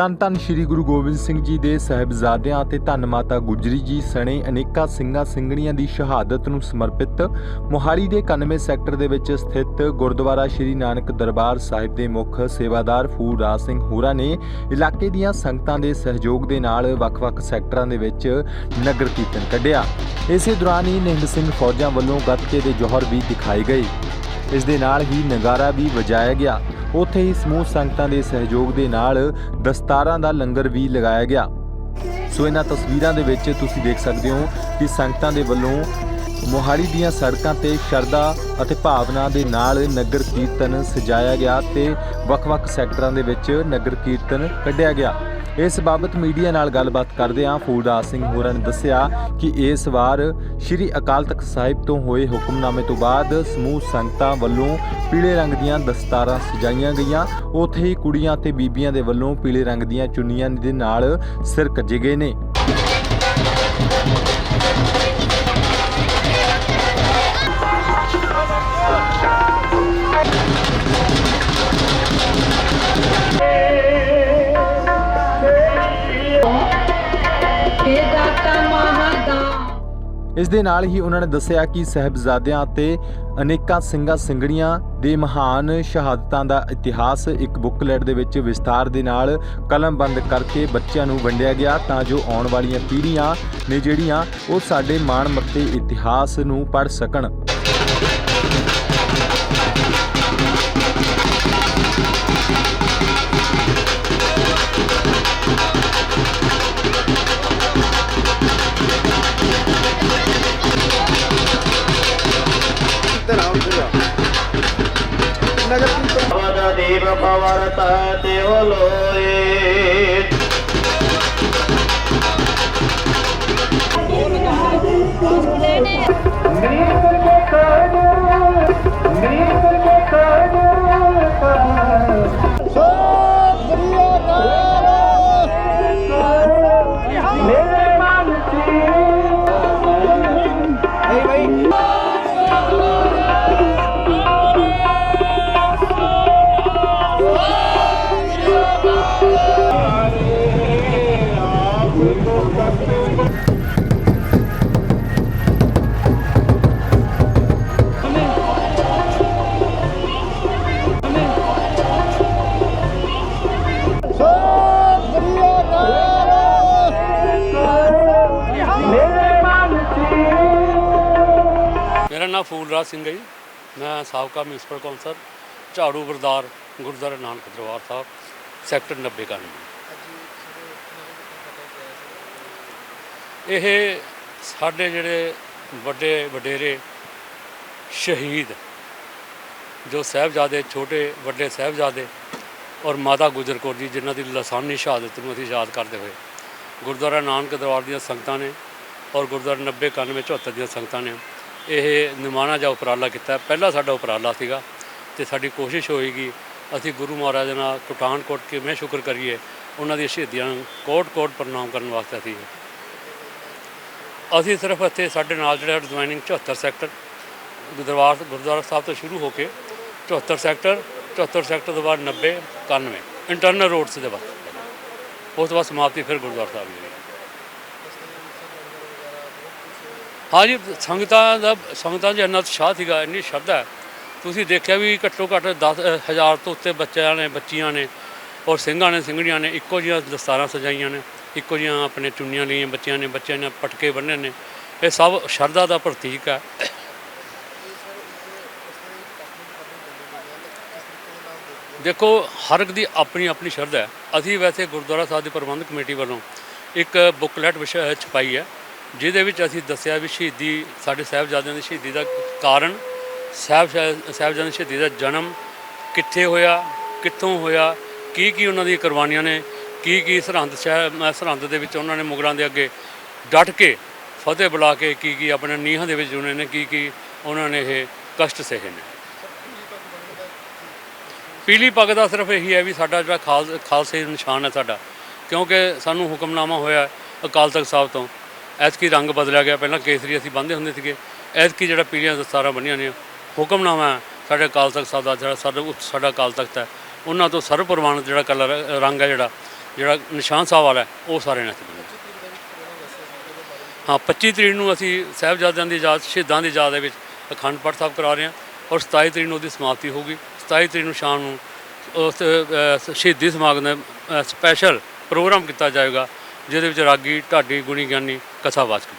ਧੰਨ ਧੰਨ ਸ੍ਰੀ ਗੁਰੂ ਗੋਬਿੰਦ ਸਿੰਘ ਜੀ ਦੇ ਸਹਿਬਜ਼ਾਦਿਆਂ ਅਤੇ ਧੰਨ ਮਾਤਾ ਗੁਜਰੀ ਜੀ ਸਣੇ ਅਨੇਕਾਂ ਸਿੰਘਾਂ ਸਿੰਘਣੀਆਂ ਦੀ ਸ਼ਹਾਦਤ ਨੂੰ ਸਮਰਪਿਤ ਮੋਹਾਲੀ ਦੇ 91 ਸੈਕਟਰ ਦੇ ਵਿੱਚ ਸਥਿਤ ਗੁਰਦੁਆਰਾ ਸ੍ਰੀ ਨਾਨਕ ਦਰਬਾਰ ਸਾਹਿਬ ਦੇ ਮੁੱਖ ਸੇਵਾਦਾਰ ਫੂਲਰਾਜ ਸਿੰਘ ਹੋਰਾ ਨੇ ਇਲਾਕੇ ਦੀਆਂ ਸੰਗਤਾਂ ਦੇ ਸਹਿਯੋਗ ਦੇ ਨਾਲ ਵੱਖ-ਵੱਖ ਸੈਕਟਰਾਂ ਦੇ ਵਿੱਚ ਨਗਰ ਕੀਰਤਨ ਕੱਢਿਆ। ਇਸੇ ਦੌਰਾਨ ਹੀ ਨਿਹੰਗ ਸਿੰਘ ਫੌਜਾਂ ਵੱਲੋਂ ਗੱਤਕੇ ਦੇ ਜੋਹਰ ਵੀ ਦਿਖਾਏ ਗਏ। ਇਸ ਦੇ ਨਾਲ ਹੀ ਨਗਾਰਾ ਵੀ ਵਜਾਇਆ ਗਿਆ। ਉੱਥੇ ਹੀ ਸਮੂਹ ਸੰਗਤਾਂ ਦੇ ਸਹਿਯੋਗ ਦੇ ਨਾਲ ਦਸਤਾਰਾਂ ਦਾ ਲੰਗਰ ਵੀ ਲਗਾਇਆ ਗਿਆ। ਸੋ ਇਹਨਾਂ ਤਸਵੀਰਾਂ ਦੇ ਵਿੱਚ ਤੁਸੀਂ ਦੇਖ ਸਕਦੇ ਹੋ ਕਿ ਸੰਗਤਾਂ ਦੇ ਵੱਲੋਂ ਮੋਹਾਲੀ ਦੀਆਂ ਸੜਕਾਂ ਤੇ ਸ਼ਰਧਾ ਅਤੇ ਭਾਵਨਾ ਦੇ ਨਾਲ ਨਗਰ ਕੀਰਤਨ ਸਜਾਇਆ ਗਿਆ ਤੇ ਵੱਖ-ਵੱਖ ਸੈਕਟਰਾਂ ਦੇ ਵਿੱਚ ਨਗਰ ਕੀਰਤਨ ਕੱਢਿਆ ਗਿਆ। ਇਸ ਬਾਬਤ ਮੀਡੀਆ ਨਾਲ ਗੱਲਬਾਤ ਕਰਦਿਆਂ ਹਾਂ। ਫੂਲਦਾਸ ਸਿੰਘ ਹੋਰਾਂ ਨੇ ਦੱਸਿਆ ਕਿ ਇਸ ਵਾਰ ਸ੍ਰੀ ਅਕਾਲ ਤਖਤ ਸਾਹਿਬ ਤੋਂ ਹੋਏ ਹੁਕਮਨਾਮੇ ਤੋਂ ਬਾਅਦ ਸਮੂਹ ਸੰਗਤਾਂ ਵੱਲੋਂ ਪੀਲੇ ਰੰਗ ਦੀਆਂ ਦਸਤਾਰਾਂ ਸਜਾਈਆਂ ਗਈਆਂ। ਉੱਥੇ ਹੀ ਕੁੜੀਆਂ ਤੇ ਬੀਬੀਆਂ ਦੇ ਵੱਲੋਂ ਪੀਲੇ ਰੰਗ ਦੀਆਂ ਚੁੰਨੀਆਂ ਦੇ ਨਾਲ ਸਿਰ ਕੱਜੇ ਗਏ ਨੇ। ਇਸ ਦੇ ਨਾਲ ਹੀ ਉਹਨਾਂ ਨੇ ਦੱਸਿਆ ਕਿ ਸਹਿਬਜ਼ਾਦਿਆਂ ਅਤੇ ਅਨੇਕਾਂ ਸਿੰਘਾਂ ਸਿੰਘਣੀਆਂ ਦੇ ਮਹਾਨ ਸ਼ਹਾਦਤਾਂ ਦਾ ਇਤਿਹਾਸ ਇੱਕ ਬੁੱਕਲੈਟ ਦੇ ਵਿੱਚ ਵਿਸਥਾਰ ਦੇ ਨਾਲ ਕਲਮਬੰਦ ਕਰਕੇ ਬੱਚਿਆਂ ਨੂੰ ਵੰਡਿਆ ਗਿਆ ਤਾਂ ਜੋ ਆਉਣ ਵਾਲੀਆਂ ਪੀੜ੍ਹੀਆਂ ਨੇ ਜਿਹੜੀਆਂ ਉਹ ਸਾਡੇ ਮਾਣ ਮੱਤੇ ਇਤਿਹਾਸ ਨੂੰ ਪੜ੍ਹ ਸਕਣ। শিব কবর তে হলো এ ਨਾਮ ਫੂਲਰਾਜ ਸਿੰਘ ਹੈ ਜੀ। ਮੈਂ ਸਾਬਕਾ ਮਿਊਨਿਸਪਲ ਕੌਂਸਲ, ਝਾੜੂ ਬਰਦਾਰ ਗੁਰਦੁਆਰਾ ਨਾਨਕ ਦਰਬਾਰ ਸਾਹਿਬ, ਸੈਕਟਰ 90 ਕਰਨ ਇਹ ਸਾਡੇ ਜਿਹੜੇ ਵੱਡੇ ਵਡੇਰੇ ਸ਼ਹੀਦ, ਜੋ ਸਾਹਿਬਜ਼ਾਦੇ, ਛੋਟੇ ਵੱਡੇ ਸਾਹਿਬਜ਼ਾਦੇ ਔਰ ਮਾਤਾ ਗੁਜਰ ਕੌਰ ਜੀ, ਜਿਨ੍ਹਾਂ ਦੀ ਲਸਾਨੀ ਸ਼ਹਾਦਤ ਨੂੰ ਅਸੀਂ ਯਾਦ ਕਰਦੇ ਹੋਏ ਗੁਰਦੁਆਰਾ ਨਾਨਕ ਦਰਬਾਰ ਦੀਆਂ ਸੰਗਤਾਂ ਨੇ ਔਰ ਗੁਰਦੁਆਰਾ 90 91 74 ਦੀਆਂ ਸੰਗਤਾਂ ਨੇ ਇਹ ਨਿਮਾਣਾ ਜਾਂ ਉਪਰਾਲਾ ਕੀਤਾ। ਪਹਿਲਾ ਸਾਡਾ ਉਪਰਾਲਾ ਸੀਗਾ ਤੇ ਸਾਡੀ ਕੋਸ਼ਿਸ਼ ਹੋਏਗੀ ਅਸੀਂ ਗੁਰੂ ਮਹਾਰਾਜ ਨਾਲ ਪਠਾਨਕੋਟ ਕੇ ਮੈਂ ਸ਼ੁਕਰ ਕਰੀਏ, ਉਹਨਾਂ ਦੀਆਂ ਸ਼ਹੀਦੀਆਂ ਨੂੰ ਕੋਟ-ਕੋਟ ਪ੍ਰਣਾਮ ਕਰਨ ਵਾਸਤੇ ਅਸੀਂ ਅਸੀਂ ਸਿਰਫ ਇੱਥੇ ਸਾਡੇ ਨਾਲ ਜਿਹੜਾ ਡਿਜ਼ਾਈਨਿੰਗ 74 ਸੈਕਟਰ, ਗੁਰਦੁਆਰਾ ਗੁਰਦੁਆਰਾ ਸਾਹਿਬ ਤੋਂ ਸ਼ੁਰੂ ਹੋ ਕੇ 74 ਸੈਕਟਰ 74 ਸੈਕਟਰ ਤੋਂ ਬਾਅਦ 90 91 ਇੰਟਰਨਲ ਰੋਡਸ ਦੇ ਬਾਅਦ। ਉਸ ਤੋਂ ਬਾਅਦ ਸਮਾਪਤੀ ਫਿਰ ਗੁਰਦੁਆਰਾ ਸਾਹਿਬ ਦੀ ਹਾਂਜੀ, ਸੰਗਤਾਂ ਦਾ ਸੰਗਤਾਂ 'ਚ ਇੰਨਾ ਉਤਸ਼ਾਹ ਸੀਗਾ, ਇੰਨੀ ਸ਼ਰਧਾ ਹੈ। ਤੁਸੀਂ ਦੇਖਿਆ ਵੀ ਘੱਟੋ ਘੱਟ 10000 ਤੋਂ ਉੱਤੇ ਬੱਚਿਆਂ ਨੇ, ਬੱਚੀਆਂ ਨੇ ਔਰ ਸਿੰਘਾਂ ਨੇ ਸਿੰਘਣੀਆਂ ਨੇ ਇੱਕੋ ਜਿਹੀਆਂ ਦਸਤਾਰਾਂ ਸਜਾਈਆਂ ਨੇ, ਇੱਕੋ ਜਿਹੀਆਂ ਆਪਣੇ ਚੁੰਨੀਆਂ ਲਈਆਂ ਬੱਚਿਆਂ ਨੇ ਬੱਚਿਆਂ ਨੇ ਪਟਕੇ ਬੰਨ੍ਹੇ ਨੇ। ਇਹ ਸਭ ਸ਼ਰਧਾ ਦਾ ਪ੍ਰਤੀਕ ਹੈ। ਦੇਖੋ, ਹਰ ਇੱਕ ਦੀ ਆਪਣੀ ਆਪਣੀ ਸ਼ਰਧਾ ਹੈ। ਅਸੀਂ ਵੈਸੇ ਗੁਰਦੁਆਰਾ ਸਾਹਿਬ ਦੀ ਪ੍ਰਬੰਧਕ ਕਮੇਟੀ ਵੱਲੋਂ ਇੱਕ ਬੁੱਕਲੈਟ ਵਿਸ਼ਾ ਛਪਾਈ ਹੈ। ਜਿਹਦੇ ਵਿੱਚ ਅਸੀਂ ਦੱਸਿਆ ਵੀ ਸ਼ਹੀਦੀ, ਸਾਡੇ ਸਾਹਿਬਜ਼ਾਦਿਆਂ ਦੀ ਸ਼ਹੀਦੀ ਦਾ ਕਾਰਨ, ਸਾਹਿਬ, ਸਾਹਿਬਜ਼ਾਦਿਆਂ ਦੀ ਸ਼ਹੀਦੀ ਦਾ ਜਨਮ ਕਿੱਥੇ ਹੋਇਆ, ਕਿੱਥੋਂ ਹੋਇਆ, ਕੀ ਕੀ ਉਹਨਾਂ ਦੀਆਂ ਕੁਰਬਾਨੀਆਂ ਨੇ, ਕੀ ਕੀ ਸਰਹੰਦ ਸ਼ਹਿਰ ਸਰਹੰਦ ਦੇ ਵਿੱਚ ਉਹਨਾਂ ਨੇ ਮੁਗਲਾਂ ਦੇ ਅੱਗੇ ਡਟ ਕੇ ਫਤਿਹ ਬੁਲਾ ਕੇ ਕੀ ਕੀ ਆਪਣੇ ਨੀਹਾਂ ਦੇ ਵਿੱਚ ਉਹਨਾਂ ਨੇ, ਕੀ ਕੀ ਉਹਨਾਂ ਨੇ ਇਹ ਕਸ਼ਟ ਸਹੇ ਨੇ। ਪੀਲੀ ਪੱਗ ਦਾ ਸਿਰਫ ਇਹੀ ਹੈ ਵੀ ਸਾਡਾ ਜਿਹੜਾ ਖਾਲ ਖਾਲਸੇ ਨਿਸ਼ਾਨ ਹੈ ਸਾਡਾ, ਕਿਉਂਕਿ ਸਾਨੂੰ ਹੁਕਮਨਾਮਾ ਹੋਇਆ ਅਕਾਲ ਤਖਤ ਸਾਹਿਬ ਤੋਂ। ਐਤਕੀ ਰੰਗ ਬਦਲਿਆ ਗਿਆ। ਪਹਿਲਾਂ ਕੇਸਰੀ ਅਸੀਂ ਬੰਨ੍ਹਦੇ ਹੁੰਦੇ ਸੀਗੇ। ਐਤਕੀ ਜਿਹੜਾ ਪੀੜੀਆਂ ਦਸਤਾਰਾਂ ਬੰਨੀਆਂ ਨੇ ਹੁਕਮਨਾਮਾ ਹੈ ਸਾਡੇ ਅਕਾਲ ਤਖਤ ਸਾਹਿਬ ਦਾ ਜਿਹੜਾ ਸਾਡਾ ਉੱਚ ਸਾਡਾ ਅਕਾਲ ਤਖਤ ਹੈ। ਉਹਨਾਂ ਤੋਂ ਸਰਵ ਪ੍ਰਵਾਨਿਤ ਜਿਹੜਾ ਕਲਰ ਰੰਗ ਹੈ ਜਿਹੜਾ ਜਿਹੜਾ ਨਿਸ਼ਾਨ ਸਾਹਿਬ ਵਾਲਾ ਹੈ, ਉਹ ਸਾਰੇ ਨੇ ਇੱਥੇ ਹਾਂ 25 ਤਰੀਕ ਨੂੰ ਅਸੀਂ ਸਾਹਿਬਜ਼ਾਦਿਆਂ ਦੀ ਯਾਦ ਸ਼ਹੀਦਾਂ ਦੀ ਯਾਦ ਦੇ ਵਿੱਚ ਅਖੰਡ ਪਾਠ ਸਾਹਿਬ ਕਰਾ ਰਹੇ ਹਾਂ ਔਰ 27 ਤਰੀਕ ਨੂੰ ਉਹਦੀ ਸਮਾਪਤੀ ਹੋਊਗੀ। 27 ਤਰੀਕ ਨੂੰ ਸ਼ਾਮ ਨੂੰ ਉਸ ਸ਼ਹੀਦੀ ਸਮਾਗਮ ਦਾ ਸਪੈਸ਼ਲ ਪ੍ਰੋਗਰਾਮ ਕੀਤਾ ਜਾਏਗਾ। ਜਿਹਦੇ ਵਿੱਚ ਰਾਗੀ ਢਾਡੀ ਗੁਣੀ ਗਿਆਨੀ ਕਥਾ ਕਥਾਵਾਚਕ